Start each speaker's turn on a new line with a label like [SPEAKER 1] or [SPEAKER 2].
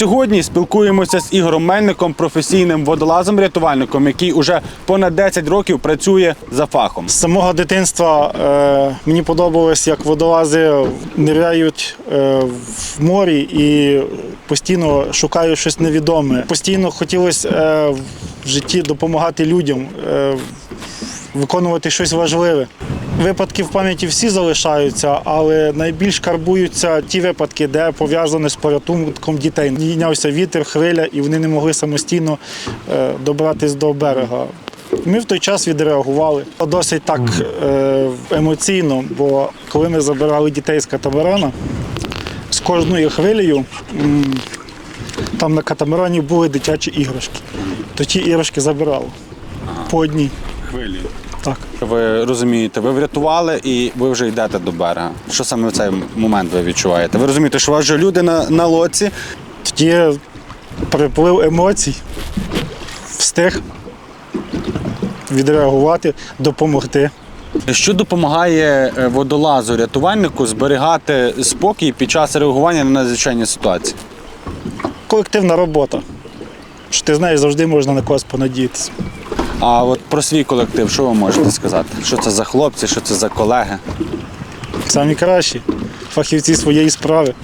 [SPEAKER 1] Сьогодні спілкуємося з Ігорем Мельником, професійним водолазом-рятувальником, який уже понад 10 років працює за фахом.
[SPEAKER 2] З самого дитинства е, мені подобалось, як водолази ниряють е, в морі і постійно шукають щось невідоме. Постійно хотілося е, в житті допомагати людям, е, виконувати щось важливе. Випадки в пам'яті всі залишаються, але найбільш карбуються ті випадки, де пов'язані з порятунком дітей. Дійнявся вітер, хвиля, і вони не могли самостійно е, добратися до берега. Ми в той час відреагували досить так е, емоційно, бо коли ми забирали дітей з катамарана, з кожною хвилею там на катамарані були дитячі іграшки. То ті іграшки забирали по одній.
[SPEAKER 1] Хвилі.
[SPEAKER 2] Так.
[SPEAKER 1] Ви розумієте, ви врятували і ви вже йдете до берега. Що саме в цей момент ви відчуваєте? Ви розумієте, що у вас вже люди на, на лодці.
[SPEAKER 2] Тоді приплив емоцій, встиг відреагувати, допомогти.
[SPEAKER 1] Що допомагає е, водолазу рятувальнику зберігати спокій під час реагування на надзвичайні ситуації?
[SPEAKER 2] Колективна робота. Що ти знаєш, завжди можна на когось понадіятися.
[SPEAKER 1] А от про свій колектив, що ви можете сказати? Що це за хлопці, що це за колеги?
[SPEAKER 2] Самі кращі фахівці своєї справи.